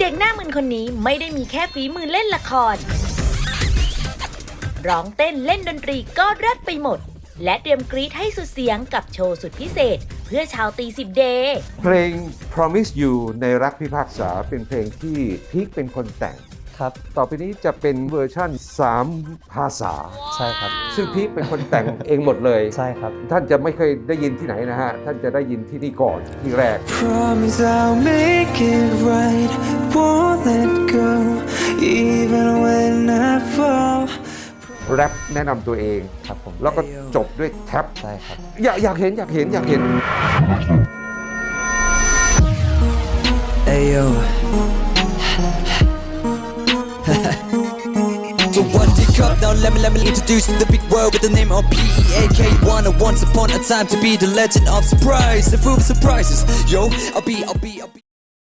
เด็กหน้ามึนคนนี้ไม่ได้มีแค่ฝีมือเล่นละคร ร้องเต้นเล่นดนตรีก็เลิศไปหมด และเตรียมกรี๊ดให้สุดเสียงกับโชว์สุดพิเศษ เพื่อชาวตีสิบเดย์เพลง Promise You ในรักพิพากษาเป็นเพลงที่พีคเป็นคนแต่ง ครับ ต่อไปนี้จะเป็นเวอร์ชั่น 3 ภาษา ใช่ครับ ซึ่งพีคเป็นคนแต่งเองหมดเลย ใช่ครับ ท่านจะไม่เคยได้ยินที่ไหนนะฮะ ท่านจะได้ยินที่นี่ก่อนที่แรก Promise I'll make it right. แรปแนะนำตัวเอง ครับผมแล้วก็จบด้วยแท็บใช่ครับ อยากอยากเห็นอยากเห็นอยากเห็น Ayo. So what take up now? Let me let me introduce you to the big world with the name of P E A K. One once upon a time to be the legend of surprise, the food of surprises. Yo, I'll be, I'll be, I'll be.